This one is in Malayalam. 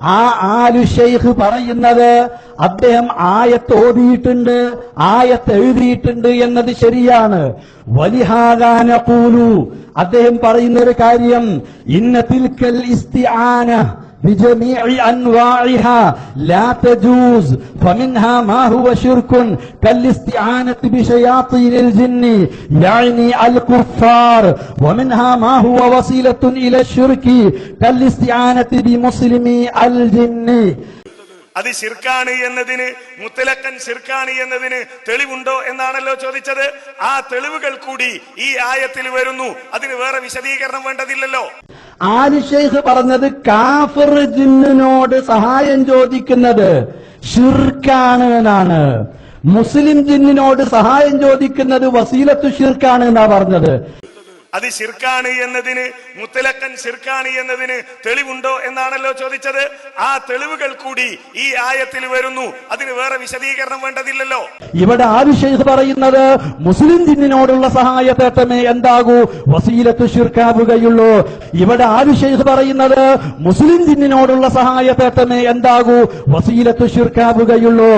ആ ആലു ഷെയ്ഖ് പറയുന്നത് അദ്ദേഹം ആയത്ത് ഓതിയിട്ടുണ്ട് ആയത്ത് എഴുതിയിട്ടുണ്ട് എന്നത് ശരിയാണ്. വലിഹാകാന കൂലു അദ്ദേഹം പറയുന്ന ഒരു കാര്യം ഇന്ന തിൽക്കൽ ഇസ്തിആന بجميع أنواعها لا تجوز فمنها ما هو شرك كالاستعانة بشياطين الجن يعني الكفار ومنها ما هو وسيلة إلى الشرك كالاستعانة بمسلمي الجن അത് ശിർക്കാണ് എന്നതിന് മുത്തലക്കൻ ശിർക്കാണ് എന്നതിന് തെളിവുണ്ടോ എന്നാണല്ലോ ചോദിച്ചത് ആ തെളിവുകൾ കൂടി ഈ ആയത്തിൽ വരുന്നു അതിന് വേറെ വിശദീകരണം വേണ്ടതില്ലല്ലോ ആലി ഷെയ്ഖ് പറഞ്ഞത് കാഫർ ജിന്നിനോട് സഹായം ചോദിക്കുന്നത് ഷിർക്കാണ് എന്നാണ്. മുസ്ലിം ജിന്നിനോട് സഹായം ചോദിക്കുന്നത് വസീലത്തു ഷിർക്കാണ് എന്നാ പറഞ്ഞത്. അത് ശിർക്കാണ് എന്നതിന് മുത്തലക്കൻ ശിർക്കാണ് എന്നതിന് തെളിവുണ്ടോ എന്നാണല്ലോ ചോദിച്ചത്. ആ തെളിവുകൾ കൂടി ഈ ആയത്തിൽ വരുന്നു. അതിന് വേറെ വിശദീകരണം വേണ്ടതില്ലല്ലോ. ഇവിടെ ആലി ഷെയ്ഖ് പറയുന്നത്? മുസ്ലിം ജിന്നിനോടുള്ള സഹായത്തേട്ടമേ എന്താകൂ? വസീലത്ത് ഷിർക്കാവുകയുള്ളൂ ഇവിടെ ആലി ഷെയ്ഖ് പറയുന്നത്? മുസ്ലിം ജിന്നിനോടുള്ള സഹായത്തേട്ടമേ എന്താകൂ? വസീലത്ത് ഷിർക്കാവുകയുള്ളൂ